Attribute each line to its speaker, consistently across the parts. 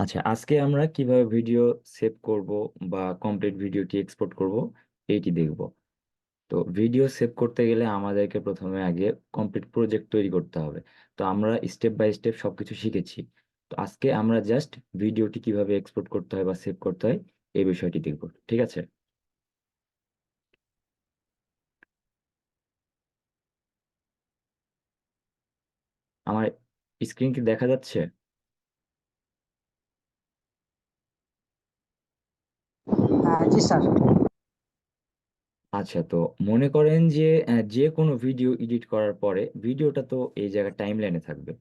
Speaker 1: আচ্ছা আজকে আমরা কীভাবে ভিডিও সেভ করব বা কমপ্লিট ভিডিওটি এক্সপোর্ট করব এইটি দেখব। তো ভিডিও সেভ করতে গেলে আমাদেরকে প্রথমে আগে কমপ্লিট প্রজেক্ট তৈরি করতে হবে। তো আমরা স্টেপ বাই স্টেপ সবকিছু শিখেছি। তো আজকে আমরা জাস্ট ভিডিওটি কীভাবে এক্সপোর্ট করতে হয় বা সেভ করতে হয় এই বিষয়টি দেখব, ঠিক আছে? আমার স্ক্রিন কি দেখা যাচ্ছে
Speaker 2: হ্যাঁ জি
Speaker 1: আচ্ছা তো মনে করেন যে যে কোনো ভিডিও এডিট করার পরে, ভিডিওটা তো এই জায়গায় টাইম লাইনে থাকবে।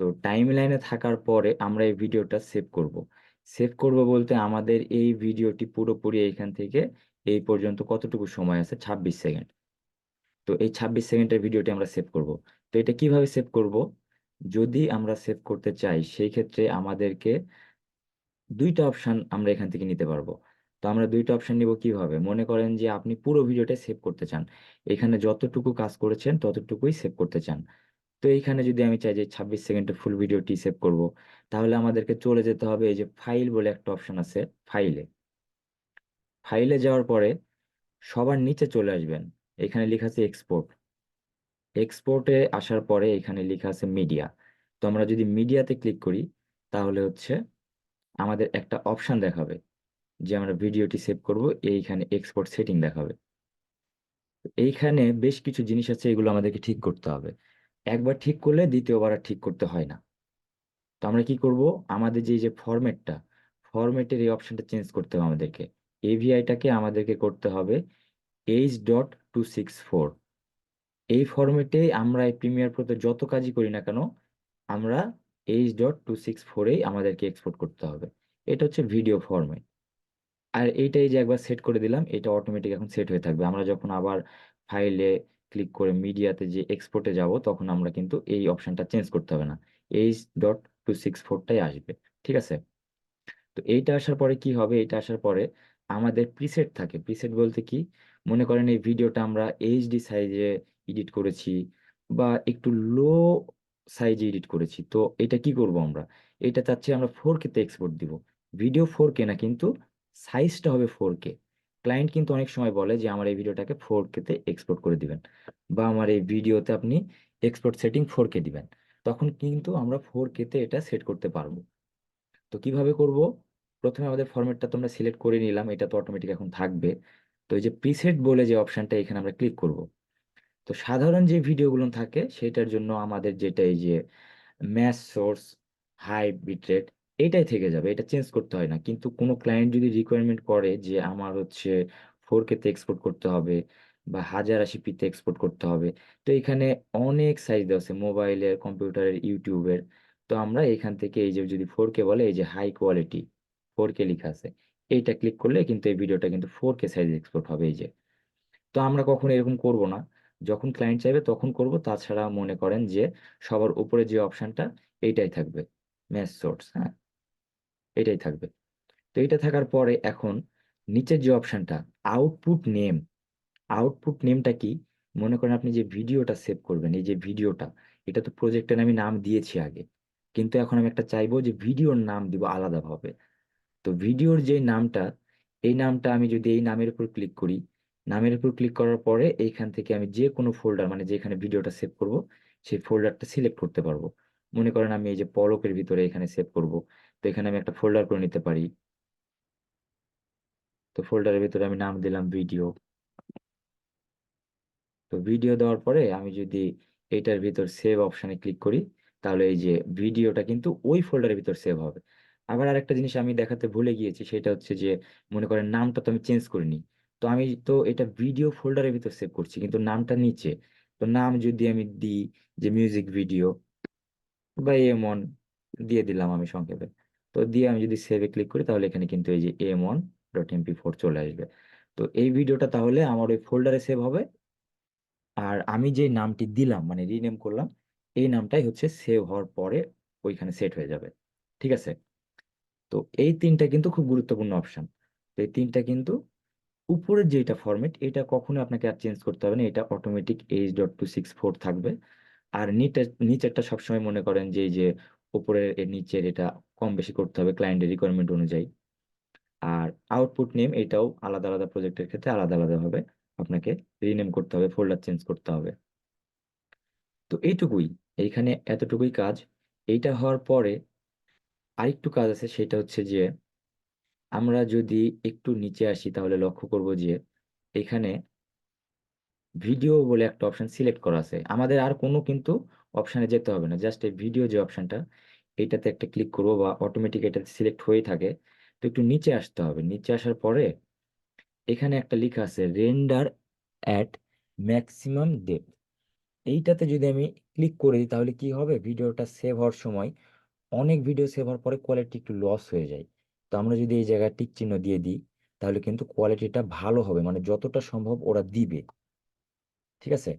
Speaker 1: তো টাইম লাইনে থাকার পরে আমরা এই ভিডিওটা সেভ করব। সেভ করব বলতে আমাদের এই ভিডিওটি পুরোপুরি এইখান থেকে এই পর্যন্ত কতটুকু সময় আছে? ছাব্বিশ সেকেন্ড। তো এই ছাব্বিশ সেকেন্ডের ভিডিওটি আমরা সেভ করব। তো এটা কীভাবে সেভ করব? যদি আমরা সেভ করতে চাই, সেই ক্ষেত্রে আমাদেরকে দুইটা অপশন আমরা এখান থেকে নিতে পারব। তো আমরা দুইটা অপশন নিব কীভাবে? মনে করেন যে আপনি পুরো ভিডিওটা সেভ করতে চান। এখানে যতটুকু কাজ করেছেন, ততটুকুই সেভ করতে চান। তো এইখানে যদি আমি চাই যে ছাব্বিশ সেকেন্ডের ফুল ভিডিওটি সেভ করব, তাহলে আমাদেরকে চলে যেতে হবে এই যে ফাইল বলে একটা অপশন আছে ফাইলে ফাইলে যাওয়ার পরে সবার নিচে চলে আসবেন। এখানে লেখা আছে এক্সপোর্ট এক্সপোর্টে আসার পরে এখানে লেখা আছে মিডিয়া তো আমরা যদি মিডিয়াতে ক্লিক করি, তাহলে হচ্ছে আমাদের একটা অপশন দেখাবে। যে আমরা ভিডিওটি সেভ করব, এইখানে এক্সপোর্ট সেটিং দেখাবে। এইখানে বেশ কিছু জিনিস আছে, এগুলো আমাদেরকে ঠিক করতে হবে। একবার ঠিক করলে দ্বিতীয়বার আর ঠিক করতে হয় না। তো আমরা কি করব? আমাদের যে যে ফরম্যাটটা ফরম্যাটের এই অপশনটা চেঞ্জ করতে হবে আমাদেরকে। এভিআইটাকে আমাদেরকে করতে হবে H dot two six four এই ফরম্যাটে আমরা এই প্রিমিয়ার প্রোতে যত কাজই করি না কেন, আমরা এইচ ডট টু সিক্স ফোরেই আমাদেরকে এক্সপোর্ট করতে হবে। এটা হচ্ছে ভিডিও ফরম্যাট আর এইটাই যে একবার সেট করে দিলাম, এটা অটোমেটিক এখন সেট হয়ে থাকবে। আমরা যখন আবার ফাইলে ক্লিক করে মিডিয়াতে যে এক্সপোর্টে যাব, তখন আমরা কিন্তু এই অপশনটা চেঞ্জ করতে হবে না। এইচ ডট টু সিক্স ফোরটাই আসবে, ঠিক আছে? তো এইটা আসার পরে কি হবে? এটা আসার পরে আমাদের প্রিসেট থাকে। প্রিসেট বলতে কি? মনে করেন এই ভিডিওটা আমরা এইচডি সাইজে এডিট করেছি বা একটু লো সাইজে এডিট করেছি। তো এটা কি করব আমরা? এটা চাচ্ছি আমরা ফোর কে তে এক্সপোর্ট দিব। ভিডিও ফোর কে না কিন্তু সাইজটা হবে ফোর কে ক্লায়েন্ট কিন্তু অনেক সময় বলে যে, আমার এই ভিডিওটাকে ফোর কেতে এক্সপোর্ট করে দিবেন বা আমার এই ভিডিওতে আপনি এক্সপোর্ট সেটিং ফোর কে দিবেন। তখন কিন্তু আমরা ফোর কেতে এটা সেট করতে পারব। তো কীভাবে করব? প্রথমে আমাদের ফরম্যাটটা তোমরা সিলেক্ট করে নিলাম, এটা তো অটোমেটিক এখন থাকবে। তো এই যে প্রিসেট বলে যে অপশানটা এখানে আমরা ক্লিক করব। তো সাধারণ যে ভিডিওগুলো থাকে, সেটার জন্য আমাদের যেটা এই যে ম্যাচ সোর্স হাই বিটরেট এটাই থেকে যাবে, এটা চেঞ্জ করতে হয় না। কিন্তু কোনো ক্লায়েন্ট যদি রিকোয়ারমেন্ট করে যে আমার হচ্ছে ফোর কেতে এক্সপোর্ট করতে হবে বা হাজার আশি পিতে এক্সপোর্ট করতে হবে, তো এখানে অনেক সাইজ দেওয়া আছে মোবাইলের কম্পিউটারের ইউটিউবের তো আমরা এখান থেকে এই যে যদি ফোর কে বলে, এই যে হাই কোয়ালিটি ফোর কে লেখা আছে, এইটা ক্লিক করলে কিন্তু এই ভিডিওটা কিন্তু ফোর কে সাইজ এক্সপোর্ট হবে এই যে। তো আমরা কখনো এরকম করব না। যখন ক্লায়েন্ট চাইবে তখন করব, তাছাড়া মনে করেন যে সবার উপরে যে অপশনটা এইটাই থাকবে ম্যাচ সোর্স হ্যাঁ? এটাই থাকবে। তো এটা থাকার পরে এখন নিচের যে অপশনটা আউটপুট নেম আউটপুট নেমটা কি? মনে করেন আপনি যে ভিডিওটা সেভ করবেন, এই যে ভিডিওটা, এটা তো প্রজেক্টের আমি নাম দিয়েছি আগে। কিন্তু এখন আমি একটা চাইব যে ভিডিওর নাম দিব আলাদাভাবে। তো ভিডিওর যে নামটা, এই নামটা আমি যদি এই নামের উপর ক্লিক করি, নামের উপর ক্লিক করার পরে এইখান থেকে আমি যে কোনো ফোল্ডার মানে যেখানে ভিডিওটা সেভ করব, সেই ফোল্ডারটা সিলেক্ট করতে পারব। মনে করেন আমি এই যে পলকের ভিতরে এখানে সেভ করব। তো এখানে আমি একটা ফোল্ডার করে নিতে পারি। তো ফোল্ডারের ভিতরে আমি নাম দিলাম ভিডিও তো ভিডিও দেওয়ার পরে আমি যদি এটার ভিতর সেভ অপশানে ক্লিক করি, তাহলে এই যে ভিডিওটা কিন্তু ওই ফোল্ডারের ভিতর সেভ হবে। আবার আরেকটা জিনিস আমি দেখাতে ভুলে গিয়েছি, সেটা হচ্ছে যে মনে করেন নামটা তো আমি চেঞ্জ করিনি। তো আমি তো এটা ভিডিও ফোল্ডারের ভিতর সেভ করছি, কিন্তু নামটা নিচে। তো নাম যদি আমি দিই যে মিউজিক ভিডিও বা এমন দিয়ে দিলাম আমি সংক্ষেপে। তো দিয়ে আমি যদি সেভে ক্লিক করি, তাহলে এখানে কিন্তু এই যে M one dot MP four চলে আসবে। তো এই ভিডিওটা তাহলে আমার ওই ফোল্ডারে সেভ হবে। আর আমি যে নামটি দিলাম মানে রিনেম করলাম, এই নামটাই হচ্ছে সেভ হওয়ার পরে ওইখানে সেট হয়ে যাবে। ঠিক আছে? তো এই তিনটা কিন্তু খুব গুরুত্বপূর্ণ অপশন তো এই তিনটা কিন্তু উপরের যেটা ফরম্যাট এটা কখনো আপনাকে আর চেঞ্জ করতে হবে না। এটা automatic H dot two six four থাকবে। আর নিচের নিচেরটা সবসময় মনে করেন যে যে উপরের এর নিচের এটা কম বেশি করতে হবে ক্লায়েন্টের রিকোয়ারমেন্ট অনুযায়ী। আর আউটপুট নেম এটাও আলাদা আলাদা প্রজেক্টের ক্ষেত্রে আলাদা আলাদা হবে। আপনাকে রিনেম করতে হবে ফোল্ডার চেঞ্জ করতে হবে। তো এইটুকুই, এইখানে এতটুকুই কাজ। এইটা হওয়ার পরে আরেকটু কাজ আছে, সেটা হচ্ছে যে আমরা যদি একটু নিচে আসি, তাহলে লক্ষ্য করব যে এখানে ভিডিও বলে একটা অপশন সিলেক্ট করা আছে। আমাদের আর কোনো কিন্তু অপশানে যেতে হবে না। জাস্ট এই ভিডিও যে অপশানটা, এইটাতে একটা ক্লিক করব বা অটোমেটিক এটা সিলেক্ট হয়ে থাকে। তো একটু নিচে আসতে হবে। নিচে আসার পরে এখানে একটা লেখা আছে রেন্ডার অ্যাট ম্যাক্সিমাম ডেপথ এইটাতে যদি আমি ক্লিক করে দিই তাহলে কি হবে? ভিডিওটা সেভ হওয়ার সময় অনেক ভিডিও সেভ হওয়ার পরে কোয়ালিটি একটু লস হয়ে যায়। তো আমরা যদি এই জায়গায় টিক চিহ্ন দিয়ে দিই, তাহলে কিন্তু কোয়ালিটিটা ভালো হবে। মানে যতটা সম্ভব ওরা দিবে। ঠিক আছে?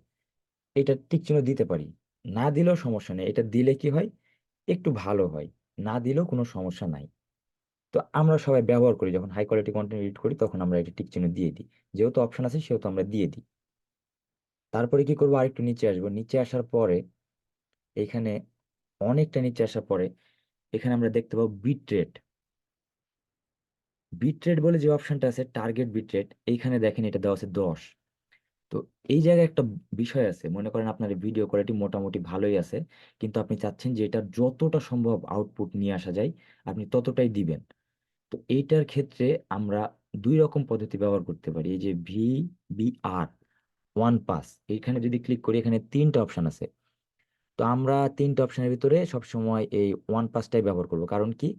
Speaker 1: এটা টিক চিহ্ন দিতে পারি। না দিলেও সমস্যা নেই। এটা দিলে কি হয়? একটু ভালো হয়। না দিলেও কোনো সমস্যা নাই। তো আমরা সবাই ব্যবহার করি। যখন হাই কোয়ালিটি কন্টেন্ট এডিট করি, তখন আমরা এটা টিক চিহ্ন দিয়ে দিই। যেহেতু অপশন আছে, সেহেতু আমরা দিয়ে দিই। তারপরে কি করব? আরেকটু নিচে আসব। নিচে আসার পরে এখানে অনেকটা নিচে আসার পরে এখানে আমরা দেখতে পাবো বিট রেট বিট বলে যে অপশনটা আছে টার্গেট বিট রেট এইখানে দেখেন এটা দেওয়া আছে দশ। তো এই জায়গায় একটা বিষয় আছে। মনে করেন আপনার ভিডিও কোয়ালিটি মোটামুটি ভালোই আছে, কিন্তু আপনি চাচ্ছেন যে এটার যতটা সম্ভব আউটপুট নিয়ে আসা যায়, আপনি ততটাই দিবেন। তো এইটার ক্ষেত্রে আমরা দুই রকম পদ্ধতি ব্যবহার করতে পারি। এই যে V B R one pass এইখানে যদি ক্লিক করি, এখানে তিনটা অপশান আছে। তো আমরা তিনটা অপশানের ভিতরে সবসময় এই ওয়ান পাসটাই ব্যবহার করব। কারণ কি?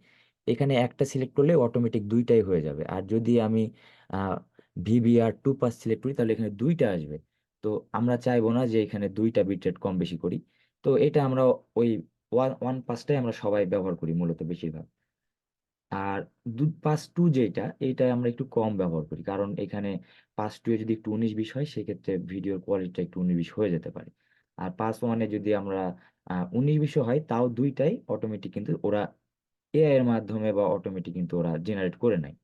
Speaker 1: এখানে একটা সিলেক্ট করলে অটোমেটিক দুইটাই হয়ে যাবে। আর যদি আমি ভিবিআর টু পাস সিলেক্ট করি, তাহলে এখানে দুইটা আসবে। তো আমরা চাইব না যে এখানে দুইটা বিট রেট কম বেশি করি। তো এটা আমরা ওই ওয়ান ওয়ান পাসটাই আমরা সবাই ব্যবহার করি মূলত বেশিরভাগ। আর দু পাস টু যেটা এইটা আমরা একটু কম ব্যবহার করি। কারণ এখানে পাস টু এ যদি একটু উনিশ বিশ হয়, সেক্ষেত্রে ভিডিওর কোয়ালিটিটা একটু উনিশ বিশ হয়ে যেতে পারে। আর পাস ওয়ানে যদি আমরা উনিশ বিশও হয়, তাও দুইটাই অটোমেটিক কিন্তু ওরা এআই এর মাধ্যমে বা অটোমেটিক কিন্তু ওরা জেনারেট করে নেয়।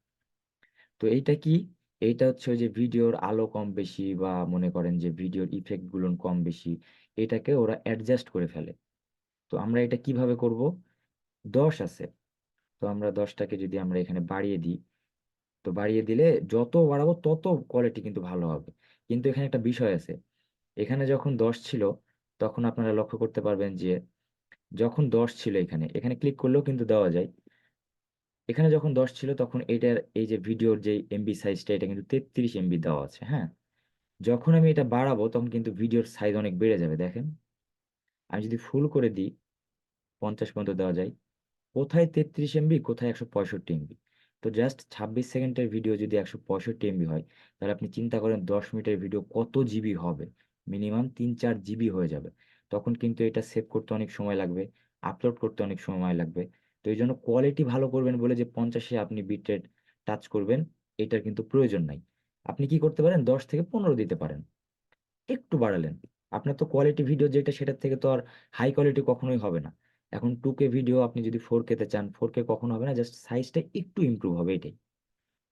Speaker 1: তো এইটা কি? এইটা হচ্ছে ওই যে ভিডিওর আলো কম বেশি বা মনে করেন যে ভিডিওর ইফেক্টগুলো কম বেশি, এটাকে ওরা অ্যাডজাস্ট করে ফেলে। তো আমরা এটা কীভাবে করব? দশ আছে। তো আমরা দশটাকে যদি আমরা এখানে বাড়িয়ে দিই, তো বাড়িয়ে দিলে যত বাড়াবো তত কোয়ালিটি কিন্তু ভালো হবে। কিন্তু এখানে একটা বিষয় আছে, এখানে যখন দশ ছিল, তখন আপনারা লক্ষ্য করতে পারবেন যে যখন দশ ছিল এখানে এখানে ক্লিক করলেও কিন্তু দেওয়া যায়। এখানে যখন দশ ছিল, তখন এটার এই যে ভিডিওর যে এমবি সাইজটা এটা কিন্তু তেত্রিশ এমবি দেওয়া আছে হ্যাঁ? যখন আমি এটা বাড়াবো, তখন কিন্তু ভিডিওর সাইজ অনেক বেড়ে যাবে, দেখেন। আমি যদি ফুল করে দিই, পঞ্চাশ পর্যন্ত দেওয়া যায়, কোথায় তেত্রিশ এমবি কোথায় একশো পঁয়ষট্টি এমবি তো জাস্ট ছাব্বিশ সেকেন্ডের ভিডিও যদি একশো পঁয়ষট্টি এমবি হয়, তাহলে আপনি চিন্তা করেন দশ মিনিটের ভিডিও কত জিবি হবে? মিনিমাম তিন চার জিবি হয়ে যাবে। তখন কিন্তু এটা সেভ করতে অনেক সময় লাগবে আপলোড করতে অনেক সময় লাগবে। তো এই জন্য কোয়ালিটি ভালো করবেন বলে যে পঞ্চাশে আপনি বিটরেট টাচ করবেন, এটার কিন্তু প্রয়োজন নাই। আপনি কি করতে পারেন? দশ থেকে পনেরো দিতে পারেন। একটু বাড়ালেন। আপনার তো কোয়ালিটি ভিডিও যেটা, সেটার থেকে তো আর হাই কোয়ালিটি কখনোই হবে না। এখন টু কে ভিডিও আপনি যদি ফোর তে চান ফোর কে কখনো হবে না জাস্ট সাইজটা একটু ইমপ্রুভ হবে এটাই।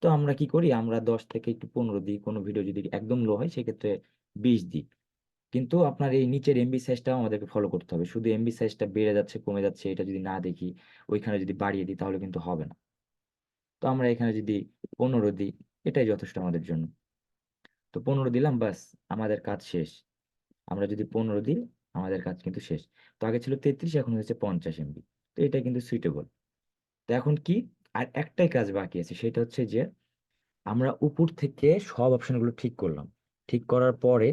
Speaker 1: তো আমরা কি করি? আমরা দশ থেকে একটু পনেরো দিই। কোনো ভিডিও যদি একদম লো হয়, সেক্ষেত্রে বিশ দিই। কিন্তু আপনার এই নিচের এমবি সাইজটাও আমাদেরকে ফলো করতে হবে। শুধু এমবি সাইজটা বেড়ে যাচ্ছে, কমে যাচ্ছে, এটা যদি না দেখি, ওইখানে যদি বাড়িয়ে দিই, তাহলে কিন্তু হবে না। তো আমরা এখানে যদি পনেরো দিই, এটাই যথেষ্ট আমাদের জন্য। তো পনেরো দিলাম বাস আমাদের কাজ শেষ। আমরা যদি পনেরো দিই, আমাদের কাজ কিন্তু শেষ। তো আগে ছিল তেত্রিশ, এখন হয়েছে পঞ্চাশ এমবি তো এটা কিন্তু সুইটেবল তো এখন কি? আর একটাই কাজ বাকি আছে, সেটা হচ্ছে যে আমরা উপর থেকে সব অপশনগুলো ঠিক করলাম। ঠিক করার পরে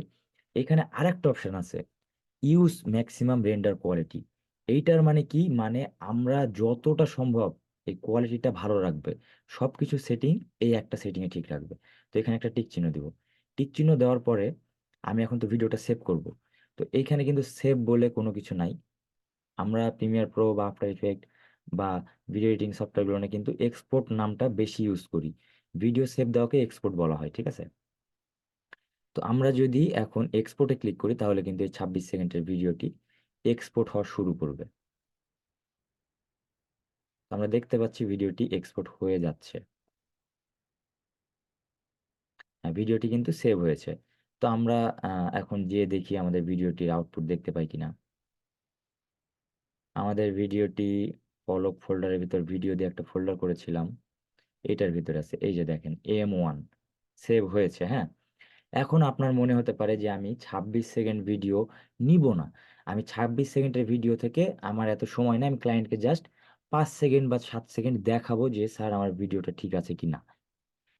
Speaker 1: এখানে আরেকটা অপশন আছে। ইউজ ম্যাক্সিমাম রেন্ডার কোয়ালিটি এইটার মানে কি? মানে আমরা যতটা সম্ভব এই কোয়ালিটিটা ভালো রাখবে। সবকিছু সেটিং এই একটা সেটিংয়ে ঠিক রাখবে। তো এখানে একটা টিক চিহ্ন দিব। টিক চিহ্ন দেওয়ার পরে আমি এখন তো ভিডিওটা সেভ করব। তো এইখানে কিন্তু সেভ বলে কোনো কিছু নাই। আমরা প্রিমিয়ার প্রো বা আফটার ইফেক্ট বা ভিডিও এডিটিং সফটওয়্যারগুলো কিন্তু এক্সপোর্ট নামটা বেশি ইউজ করি। ভিডিও সেভ দেওয়াকে এক্সপোর্ট বলা হয়, ঠিক আছে? তো আমরা যদি এখন এক্সপোর্টে ক্লিক করি, তাহলে কিন্তু এই ছাব্বিশ সেকেন্ডের ভিডিওটি এক্সপোর্ট হওয়া শুরু করবে। আমরা দেখতে পাচ্ছি ভিডিওটি এক্সপোর্ট হয়ে যাচ্ছে। হ্যাঁ ভিডিওটি কিন্তু সেভ হয়েছে। তো আমরা এখন যে দেখি আমাদের ভিডিওটির আউটপুট দেখতে পাই কিনা। আমাদের ভিডিওটি ফলো ফোল্ডারের ভিতর ভিডিও দিয়ে একটা ফোল্ডার করেছিলাম। এটার ভিতরে আছে, এই যে দেখেন এম ওয়ান সেভ হয়েছে হ্যাঁ? এখন আপনার মনে হতে পারে যে, আমি ছাব্বিশ সেকেন্ড ভিডিও নিব না। আমি ছাব্বিশ সেকেন্ডের ভিডিও থেকে আমার এত সময় না আমি ক্লায়েন্টকে জাস্ট পাঁচ সেকেন্ড বা সাত সেকেন্ড দেখাবো যে, স্যার, আমার ভিডিওটা ঠিক আছে কি না?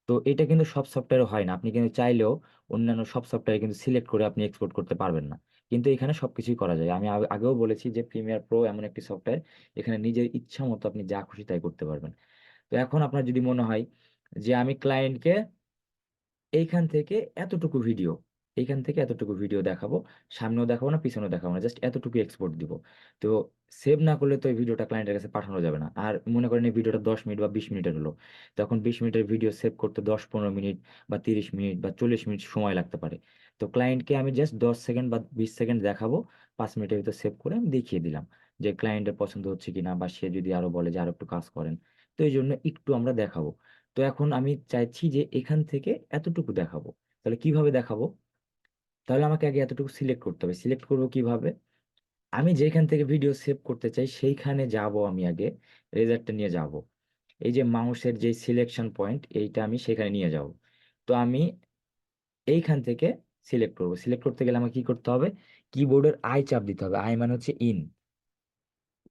Speaker 1: তো এটা কিন্তু সব সফটওয়্যারে হয় না। আপনি কিন্তু চাইলেও অন্যান্য সব সফটওয়্যারে কিন্তু সিলেক্ট করে আপনি এক্সপোর্ট করতে পারবেন না। কিন্তু এখানে সবকিছুই করা যায়। আমি আগেও বলেছি যে প্রিমিয়ার প্রো এমন একটি সফটওয়্যার এখানে নিজের ইচ্ছা মতো আপনি যা খুশি তাই করতে পারবেন। তো এখন আপনার যদি মনে হয় যে, আমি ক্লায়েন্টকে এইখান থেকে এতটুকু ভিডিও এইখান থেকে এতটুকু ভিডিও দেখাবো, সামনেও দেখাবো না, পিছনেও দেখাবো না জাস্ট এতটুকু এক্সপোর্ট দিব। তো সেভ না করলে তো ভিডিওটা ক্লায়েন্টের কাছে পাঠানো যাবে না। আর মনে করেন এই ভিডিওটা দশ মিনিট বা বিশ মিনিটের হলো, তখন বিশ মিনিটের ভিডিও সেভ করতে দশ পনেরো মিনিট বা তিরিশ মিনিট বা চল্লিশ মিনিট সময় লাগতে পারে। তো ক্লায়েন্টকে আমি জাস্ট দশ সেকেন্ড বা বিশ সেকেন্ড দেখাবো, পাঁচ মিনিটের ভিতরে সেভ করে আমি দেখিয়ে দিলাম যে ক্লায়েন্টের পছন্দ হচ্ছে কিনা বা সে যদি আরও বলে যে আরও একটু কাজ করেন। তো এই জন্য একটু আমরা দেখাবো। তো এখন আমি চাইছি যে এখান থেকে এতটুকু দেখাবো। তাহলে কীভাবে দেখাবো? তাহলে আমাকে আগে এতটুকু সিলেক্ট করতে হবে। সিলেক্ট করব কীভাবে? আমি যেখান থেকে ভিডিও সেভ করতে চাই, সেইখানে যাব আমি আগে রেজাল্টটা নিয়ে যাব। এই যে মাউসের যে সিলেকশন পয়েন্ট এইটা আমি সেখানে নিয়ে যাব। তো আমি এইখান থেকে সিলেক্ট করব। সিলেক্ট করতে গেলে আমাকে কি করতে হবে? কিবোর্ডের আই চাপ দিতে হবে। আই মানে হচ্ছে ইন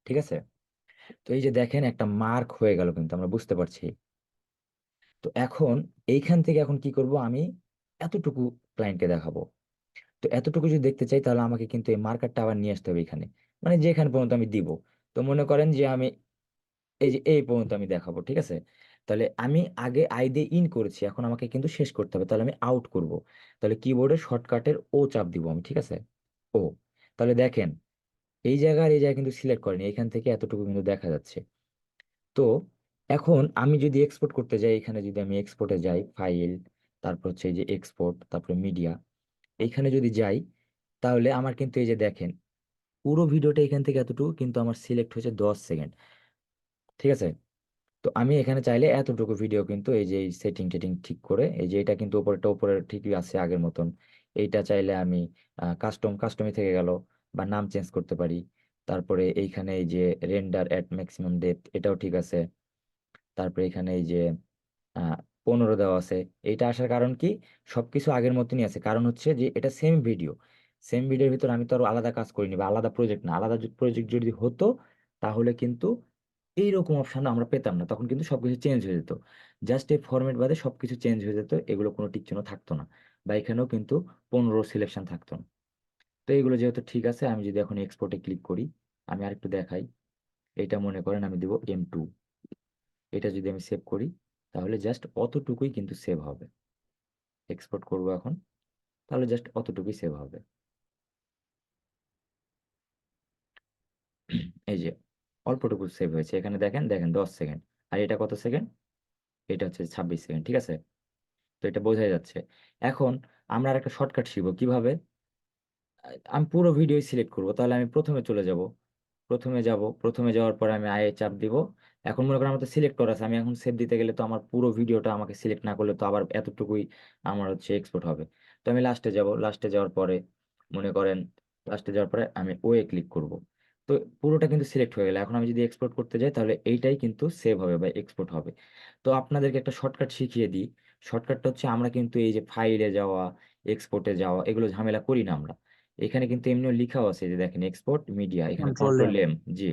Speaker 1: ঠিক আছে? তো এই যে দেখেন একটা মার্ক হয়ে গেল কিন্তু, আমরা বুঝতে পারছি। তো এখন এইখান থেকে এখন কি করব? আমি এতটুকু ক্লায়েন্টকে দেখাবো। তো এতটুকু যদি দেখতে চাই, তাহলে আমাকে কিন্তু এই মার্কারটা আবার নিয়ে আসতে হবে এখানে। মানে যেখানে পর্যন্ত আমি দিব। তো মনে করেন যে আমি এই যে এই পর্যন্ত আমি দেখাবো, ঠিক আছে? তাহলে আমি আগে আই দিয়ে ইন করেছি, এখন আমাকে কিন্তু শেষ করতে হবে। তাহলে আমি আউট করব। তাহলে কিবোর্ডের শর্টকাটের ও চাপ দিব আমি, ঠিক আছে? ও তাহলে দেখেন, এই জায়গা আর এই জায়গা কিন্তু সিলেক্ট করেনি। এখান থেকে এতটুকু কিন্তু দেখা যাচ্ছে। তো এখন আমি যদি এক্সপোর্ট করতে যাই, এখানে যদি আমি এক্সপোর্টে যাই ফাইল তারপর হচ্ছে যে এক্সপোর্ট তারপরে মিডিয়া এইখানে যদি যাই, তাহলে আমার কিন্তু এই যে দেখেন, পুরো ভিডিওটা এখান থেকে এতটুকু, কিন্তু আমার সিলেক্ট হয়েছে দশ সেকেন্ড ঠিক আছে? তো আমি এখানে চাইলে এতটুকু ভিডিও কিন্তু এই যে সেটিং টেটিং ঠিক করে, এই যে এটা কিন্তু উপরেটা ওপরে ঠিকই আছে আগের মতন, এইটা চাইলে আমি কাস্টম কাস্টমই থেকে গেল বা নাম চেঞ্জ করতে পারি, তারপরে এইখানে এই যে রেন্ডার অ্যাট ম্যাক্সিমাম ডেপথ এটাও ঠিক আছে তারপরে এখানে এই যে পনেরো দেওয়া আছে। এইটা আসার কারণ কি? সবকিছু আগের মতনই আছে। কারণ হচ্ছে যে, এটা সেম ভিডিও সেম ভিডিওর ভিতর আমি তো আরও আলাদা কাজ করিনি বা আলাদা প্রজেক্ট না। আলাদা প্রজেক্ট যদি হতো, তাহলে কিন্তু এইরকম অপশন আমরা পেতাম না। তখন কিন্তু সবকিছু চেঞ্জ হয়ে যেত। জাস্ট এই ফরম্যাট বাদে সবকিছু চেঞ্জ হয়ে যেত। এগুলো কোনো টিক চিহ্ন থাকতো না। বা এখানেও কিন্তু পনেরো সিলেকশন থাকতো না। তো এগুলো যেহেতু ঠিক আছে, আমি যদি এখন এক্সপোর্টে ক্লিক করি, আমি আরেকটু দেখাই। এটা মনে করেন আমি দিব এম টু এটা যদি আমি সেভ করি, তাহলে জাস্ট অতটুকুই কিন্তু সেভ হবে। এক্সপোর্ট করব এখন, তাহলে জাস্ট অতটুকুই সেভ হবে। এই যে, অল্পটুকু সেভ হয়েছে। এখানে দেখেন দেখেন, দশ সেকেন্ড আর এটা কত সেকেন্ড এটা হচ্ছে ছাব্বিশ সেকেন্ড ঠিক আছে? তো এটা বোঝাই যাচ্ছে। এখন আমরা আর একটা শর্টকাট শিখব কীভাবে? আমি পুরো ভিডিও সিলেক্ট করব, তাহলে আমি প্রথমে চলে যাব। প্রথমে যাব, প্রথমে যাওয়ার পরে আমি আয়ে চাপ দিব। এখন মনে করেন আমার তো সিলেক্ট করা আছে আমি এখন সেভ দিতে গেলে তো আমার পুরো ভিডিওটা আমাকে সিলেক্ট না করলে তো আবার এতটুকুই আমার হচ্ছে এক্সপোর্ট হবে। তো আমি লাস্টে যাব লাস্টে যাওয়ার পরে মনে করেন লাস্টে যাওয়ার পরে আমি ওয়ে ক্লিক করব। তো পুরোটা কিন্তু সিলেক্ট হয়ে গেল। এখন আমি যদি এক্সপোর্ট করতে যাই তাহলে এইটাই কিন্তু সেভ হবে বা এক্সপোর্ট হবে। তো আপনাদেরকে একটা শর্টকাট শিখিয়ে দিই। শর্টকাটটা হচ্ছে আমরা কিন্তু এই যে ফাইলে যাওয়া এক্সপোর্টে যাওয়া এগুলো ঝামেলা করি না আমরা। এখানে কিন্তু এমনিও লেখাও আছে যে দেখেন এক্সপোর্ট মিডিয়া এখানে কন্ট্রোল এম জি।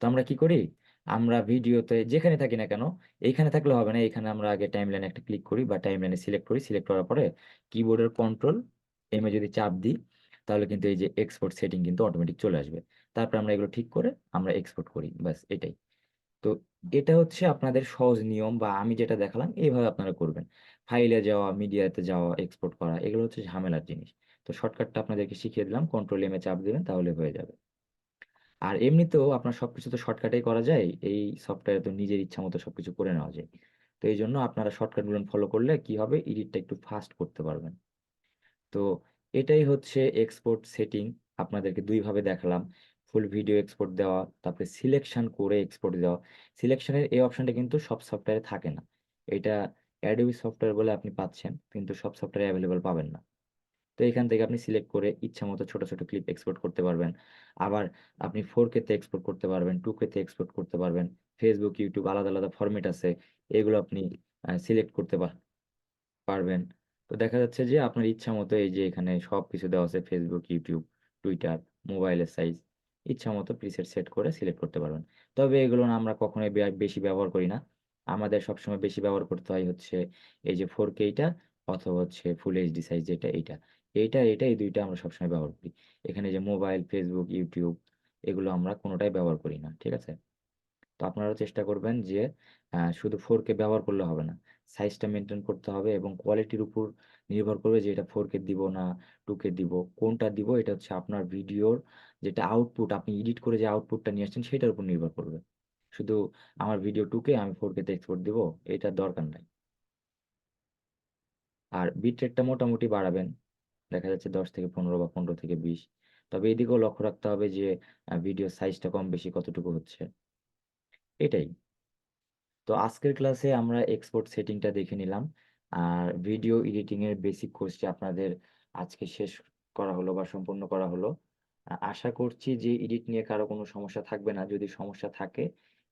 Speaker 1: তো আমরা কি করি? আমরা ভিডিওতে যেখানে থাকি না কেন, এইখানে থাকলে হবে না। এখানে আমরা আগে টাইম লাইনে একটা ক্লিক করি বা টাইম লাইনে সিলেক্ট করি। সিলেক্ট করার পরে কিবোর্ডের কন্ট্রোল এম যদি চাপ দিই, তাহলে কিন্তু এই যে এক্সপোর্ট সেটিং কিন্তু অটোমেটিক চলে আসবে। তারপর আমরা এগুলো ঠিক করে আমরা এক্সপোর্ট করি। ব্যাস, এটাই। তো এটা হচ্ছে আপনাদের সহজ নিয়ম বা আমি যেটা দেখালাম, এইভাবে আপনারা করবেন। ফাইলে যাওয়া মিডিয়াতে যাওয়া এক্সপোর্ট করা, এগুলো হচ্ছে ঝামেলার জিনিস। তো শর্টকাটটা আপনাদেরকে শিখিয়ে দিলাম। কন্ট্রোল এম চাপ দিবেন, তাহলে হয়ে যাবে। আর এমনিতেও আপনার সবকিছু তো শর্টকাটেই করা যায়, এই সফটওয়্যার তো নিজের ইচ্ছা মতো সবকিছু করে নেওয়া যায়। তো এই জন্য আপনারা শর্টকাটগুলো ফলো করলে কি হবে? এডিটটা একটু ফাস্ট করতে পারবেন। তো এটাই হচ্ছে এক্সপোর্ট সেটিং আপনাদেরকে দুইভাবে দেখালাম। ফুল ভিডিও এক্সপোর্ট দেওয়া, তারপরে সিলেকশন করে এক্সপোর্ট দেওয়া। সিলেকশনের এই অপশনটা কিন্তু সব সফটওয়্যারে থাকে না। এটা অ্যাডোবি সফটওয়্যার বলে আপনি পাচ্ছেন, কিন্তু সব সফটওয়্যারে অ্যাভেলেবল পাবেন না। তো এখান থেকে আপনি সিলেক্ট করে ইচ্ছা মতো ছোট ছোট ক্লিপ এক্সপোর্ট করতে পারবেন। আবার আপনি ফোর কে তে এক্সপোর্ট করতে পারবেন টু কে তে এক্সপোর্ট করতে পারবেন ফেসবুক ইউটিউব আলাদা আলাদা ফরম্যাট আছে, এগুলো আপনি সিলেক্ট করতে পারবেন। তো দেখা যাচ্ছে যে আপনার ইচ্ছা মতো এই যে এখানে সব কিছু দেওয়া আছে ফেসবুক ইউটিউব টুইটার মোবাইলের সাইজ ইচ্ছা মতো প্রিসেট সেট করে সিলেক্ট করতে পারবেন। তবে এগুলো আমরা কখনোই বেশি ব্যবহার করি না। আমাদের সবসময় বেশি ব্যবহার করতে হয় হচ্ছে এই যে ফোর কেটা অথবা হচ্ছে ফুল এইচডি সাইজ যেটা এইটা। এইটা এটা এই দুইটা আমরা সবসময় ব্যবহার করি। এখানে যে মোবাইল, ফেসবুক, ইউটিউব, এগুলো আমরা কোনোটাই ব্যবহার করি না, ঠিক আছে? তো আপনারাও চেষ্টা করবেন যে শুধু ফোর কে ব্যবহার করলে হবে না সাইজটা মেনটেন করতে হবে এবং কোয়ালিটির উপর নির্ভর করবে যে এটা ফোর কে দিব না টু কে দিব, কোনটা দিব এটা হচ্ছে আপনার ভিডিওর যেটা আউটপুট আপনি এডিট করে যে আউটপুটটা নিয়ে আসছেন সেটার উপর নির্ভর করবে। শুধু আমার ভিডিও টু কে আমি ফোর কে তে এক্সপোর্ট দিব, এটা দরকার নাই। আর বিট রেটটা মোটামুটি বাড়াবেন দেখা যাচ্ছে দশ থেকে পনেরো বা পনেরো থেকে বিশ। তবে এদিকেও লক্ষ্য রাখতে হবে যে ভিডিও সাইজটা কম বেশি কতটুকু হচ্ছে। এটাই। তো আজকের ক্লাসে আমরা এক্সপোর্ট সেটিংটা দেখে নিলাম। আর ভিডিও এডিটিং এর বেসিক কোর্সটি আপনাদের আজকে শেষ করা হলো বা সম্পূর্ণ করা হলো। আশা করছি যে এডিট নিয়ে কারও কোনো সমস্যা থাকবে না। যদি সমস্যা থাকে,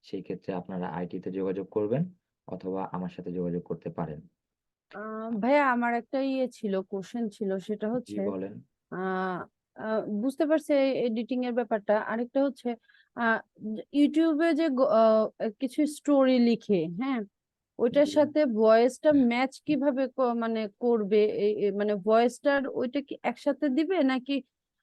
Speaker 1: সেই ক্ষেত্রে আপনারা আইটিতে যোগাযোগ করবেন অথবা আমার সাথে যোগাযোগ করতে পারেন।
Speaker 3: ভাইয়া আমার একটা ইয়ে ছিল কোশ্চেন ছিল সেটা হচ্ছে
Speaker 1: বলেন।
Speaker 3: বুঝতে পারছি এডিটিং এর ব্যাপারটা। আরেকটা হচ্ছে আহ ইউটিউবে যে কিছু স্টোরি লিখে হ্যাঁ ওইটার সাথে ভয়েসটা ম্যাচ কীভাবে মানে করবে? মানে ভয়েসটার ওইটা কি একসাথে দিবে? নাকি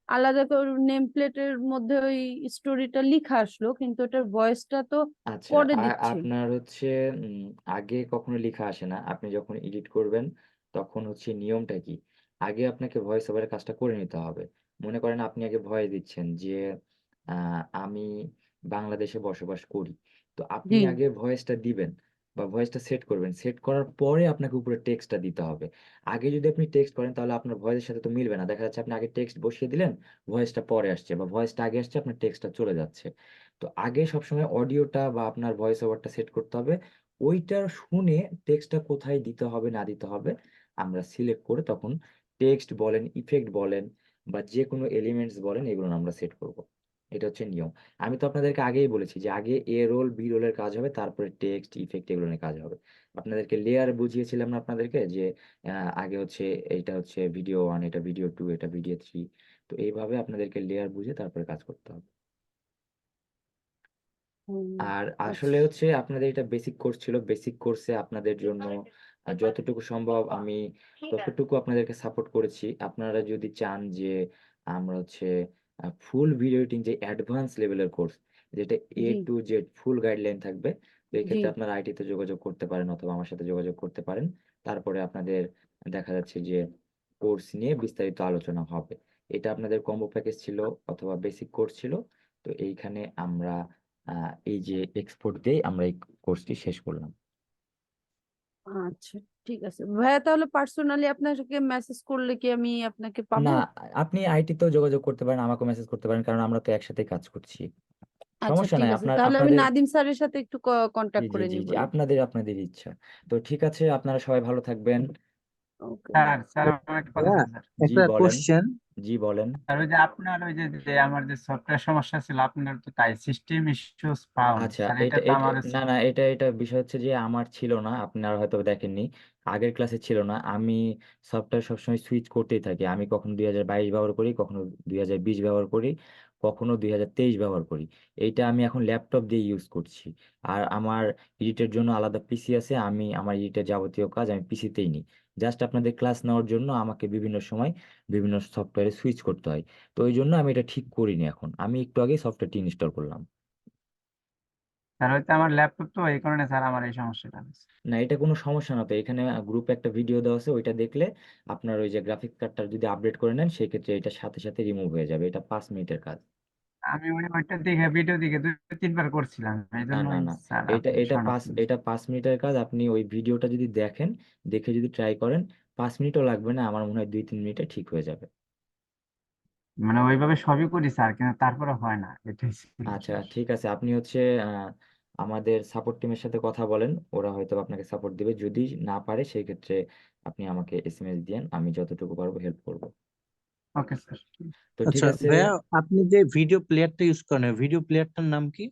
Speaker 3: আলাদা করে নেম প্লেটের মধ্যে ওই স্টোরিটা লিখা আসলো কিন্তু ওটার ভয়েসটা তো
Speaker 1: আচ্ছা
Speaker 3: পরে
Speaker 1: আ-
Speaker 3: দিচ্ছে।
Speaker 1: আপনার হচ্ছে উম, আগে কখনো লেখা আসে না। আপনি যখন এডিট করবেন তখন হচ্ছে নিয়মটা কি? আগে আপনাকে ভয়েস ওভারের কাজটা করে নিতে হবে। মনে করেন আপনি আগে ভয়েস দিচ্ছেন যে আহ, আমি বাংলাদেশে বসবাস করি। তো আপনি
Speaker 3: জি।
Speaker 1: আগে ভয়েসটা দিবেন। বা ভয়েসটা সেট করবেন। সেট করার পরে আপনাকে উপরে টেক্সটটা দিতে হবে। আগে যদি আপনি টেক্সট করেন, তাহলে আপনার ভয়েসের সাথে তো মিলবে না। দেখা যাচ্ছে আপনি আগে টেক্সট বসিয়ে দিলেন ভয়েসটা পরে আসছে বা ভয়েসটা আগে আসছে, আপনার টেক্সটটা চলে যাচ্ছে। তো আগে সবসময় অডিওটা বা আপনার ভয়েস ওভারটা সেট করতে হবে। ওইটা শুনে টেক্সটটা কোথায় দিতে হবে, না দিতে হবে, আমরা সিলেক্ট করে তখন টেক্সট বলেন ইফেক্ট বলেন বা যে কোনো এলিমেন্টস বলেন, এগুলো আমরা সেট করব। এটা হচ্ছে নিয়ম। আমি তো আপনাদেরকে আগেই বলেছি যে আগে এ রোল বি রোলের কাজ হবে তারপরে টেক্সট ইফেক্ট এগুলো নিয়ে কাজ হবে। আপনাদেরকে লেয়ার বুঝিয়েছিলাম না আপনাদেরকে যে আগে হচ্ছে এটা হচ্ছে ভিডিও ওয়ান এটা ভিডিও টু এটা ভিডিও থ্রি তো এইভাবে আপনাদেরকে লেয়ার বুঝে তারপরে কাজ করতে হবে। আর
Speaker 3: আচ্ছা।
Speaker 1: আসলে হচ্ছে আপনাদের এটা বেসিক কোর্স ছিল বেসিক কোর্সে আপনাদের জন্য যতটুকু সম্ভব আমি ততটুকু আপনাদেরকে সাপোর্ট করেছি। আপনারা যদি চান যে আমরা হচ্ছে ফুল ভিডিও এডিটিং যে অ্যাডভান্স লেভেলের কোর্স যেটা এ
Speaker 3: জি।
Speaker 1: টু জেড ফুল গাইডলাইন থাকবে তো এই
Speaker 3: জি।
Speaker 1: ক্ষেত্রে আপনারা আইটিতে যোগাযোগ করতে পারেন অথবা আমার সাথে যোগাযোগ করতে পারেন। তারপরে আপনাদের দেখা যাচ্ছে যে কোর্স নিয়ে বিস্তারিত আলোচনা হবে। এটা আপনাদের কম্বো প্যাকেজ ছিল অথবা বেসিক কোর্স ছিল তো এইখানে আমরা আহ, এই যে এক্সপোর্ট দিয়ে আমরা এই কোর্সটি শেষ করলাম।
Speaker 3: আচ্ছা। ঠিক আছে। ভাইয়া তাহলে পার্সোনালি আপনাকে মেসেজ করলে কি আমি আপনাকে পাবো?
Speaker 1: না আপনি আইটি তো যোগাযোগ করতে পারেন আমাকে মেসেজ করতে পারেন কারণ আমরা তো একসাথে কাজ করছি।
Speaker 3: আচ্ছা
Speaker 1: সমস্যা
Speaker 3: ঠিক
Speaker 1: নাই
Speaker 3: আছে।
Speaker 1: আপনার
Speaker 3: তাহলে আমি
Speaker 1: আপনাদের
Speaker 3: নাদিম স্যারের সাথে একটু
Speaker 1: জি
Speaker 3: কন্টাক্ট
Speaker 1: জি
Speaker 3: করে
Speaker 1: জি
Speaker 3: নিব
Speaker 1: জি আপনাদের আপনাদের ইচ্ছা। তো ঠিক আছে আপনারা সবাই ভালো থাকবেন।
Speaker 3: ওকে
Speaker 4: স্যার স্যার আমার একটা কথা ছিল স্যার।
Speaker 1: জি
Speaker 2: একটা
Speaker 1: বলেন।
Speaker 2: কোশ্চেন
Speaker 1: জি বলেন।
Speaker 4: স্যার ওই যে আপনার ওই যে যে আমার যে সফটওয়্যার সমস্যা ছিল আপনার তো তাই সিস্টেম ইস্যুস ফাউন্ড
Speaker 1: আচ্ছা এটা
Speaker 4: এটা তো
Speaker 1: এটা
Speaker 4: আমার
Speaker 1: না না এটা এটা বিষয় হচ্ছে যে আমার ছিল না আপনারা হয়তো দেখেননি। আগের ক্লাসে ছিল না। আমি সফটওয়্যার সবসময় সুইচ করতেই থাকি। আমি কখনো দুই হাজার বাইশ ব্যবহার করি কখনো দুই হাজার বিশ ব্যবহার করি কখনো দুই হাজার তেইশ ব্যবহার করি। এইটা আমি এখন ল্যাপটপ দিয়ে ইউজ করছি। আর আমার এডিটের জন্য আলাদা পিসি আছে। আমি আমার এডিটের যাবতীয় কাজ আমি পিসিতেই নিই। জাস্ট আপনাদের ক্লাস নেওয়ার জন্য আমাকে বিভিন্ন সময় বিভিন্ন সফটওয়্যারে সুইচ করতে হয়। তো ওই জন্য আমি এটা ঠিক করিনি এখন। আমি একটু আগে সফটওয়্যারটি ইনস্টল করলাম।
Speaker 4: স্যার হয়তো আমার ল্যাপটপ তো এই কারণে স্যার আমার এই সমস্যাটা
Speaker 1: না এটা কোনো সমস্যা না তো। এখানে গ্রুপে একটা ভিডিও দেওয়া আছে ওইটা দেখলে আপনার ওই যে গ্রাফিক্স কার্ডটা যদি আপডেট করে নেন সেক্ষেত্রে এটা সাথে সাথে রিমুভ হয়ে যাবে। এটা পাঁচ মিনিটের কাজ।
Speaker 4: আমি ওই ওইটা দেখে ভিডিও দেখে দুই তিনবার করছিলাম এই
Speaker 1: না না না।
Speaker 4: স্যার
Speaker 1: এটা এটা পাঁচ এটা পাঁচ মিনিটের কাজ আপনি ওই ভিডিওটা যদি দেখেন দেখে যদি ট্রাই করেন পাঁচ মিনিটও লাগবে না আমার মনে হয় দুই তিন মিনিটে ঠিক হয়ে যাবে।
Speaker 4: মানে ওইভাবে সবই করি স্যার কিন্তু তারপরে হয় না এটাই
Speaker 1: আচ্ছা ঠিক আছে। আপনি হচ্ছে আমাদের সাপোর্ট টিমের সাথে কথা বলেন ওরা হয়তো আপনাকে সাপোর্ট দিবে। যদি না পারে সেই ক্ষেত্রে আপনি আমাকে এসএমএস দিয়েন আমি যতটুকু পারব হেল্প করব।
Speaker 4: Okay sir.
Speaker 1: তো ঠিক
Speaker 5: আচ্ছা
Speaker 1: আছে।
Speaker 5: ভাইয়া আপনি যে ভিডিও প্লেয়ারটা ইউজ করেন ভিডিও প্লেয়ারটার নাম কি?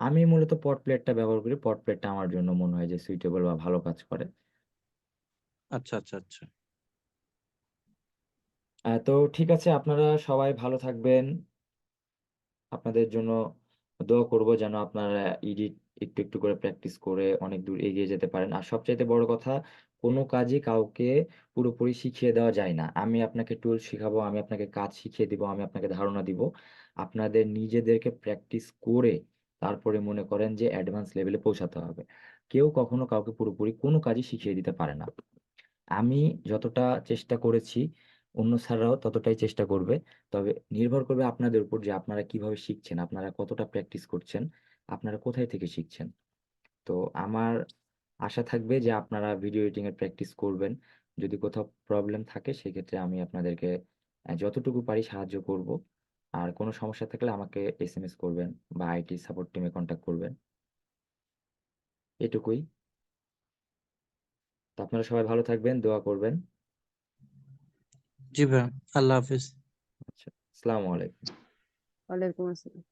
Speaker 1: আমি মূলত পট প্লেটটা ব্যবহার করি। পট প্লেটটা আমার জন্য মনে হয় যে সুইটেবল বা ভালো কাজ করে।
Speaker 5: আচ্ছা আচ্ছা আচ্ছা।
Speaker 1: আহ, তো ঠিক আছে আপনারা সবাই ভালো থাকবেন। আপনাদের জন্য দোয়া করব যেন আপনারা ইডিট একটু একটু করে প্র্যাকটিস করে অনেক দূর এগিয়ে যেতে পারেন। আর সবচাইতে বড় কথা কোনো কাজই কাউকে পুরোপুরি শিখিয়ে দেওয়া যায় না। আমি আপনাকে টুল শিখাবো, আমি আপনাকে কাজ শিখিয়ে দিব, আমি আপনাকে ধারণা দিব। আপনাদের নিজেদেরকে প্র্যাকটিস করে তারপরে মনে করেন যে অ্যাডভান্স লেভেলে পৌঁছাতে হবে। কেউ কখনো কাউকে পুরোপুরি কোনো কাজই শিখিয়ে দিতে পারে না। আমি যতটা চেষ্টা করেছি, অন্য স্যাররাও ততটাই চেষ্টা করবে। তবে নির্ভর করবে আপনাদের উপর যে আপনারা কীভাবে শিখছেন, আপনারা কতটা প্র্যাকটিস করছেন, আপনারা কোথায় থেকে শিখছেন। তো আমার আশা থাকবে যে আপনারা ভিডিও এডিটিং এর প্র্যাকটিস করবেন। যদি কোথাও প্রবলেম থাকে সেক্ষেত্রে আমি আপনাদেরকে যতটুকু পারি সাহায্য করব। আর কোনো সমস্যা থাকলে আমাকে এসএমএস করবেন বা আইটি সাপোর্ট টিমে কন্ট্যাক্ট করবেন। এটুকুই। তো আপনারা সবাই ভালো থাকবেন দোয়া করবেন।
Speaker 5: জি ভাই আল্লাহ হাফিজ।
Speaker 1: আচ্ছা আসসালামু আলাইকুম।
Speaker 3: ওয়ালাইকুম আসসালাম।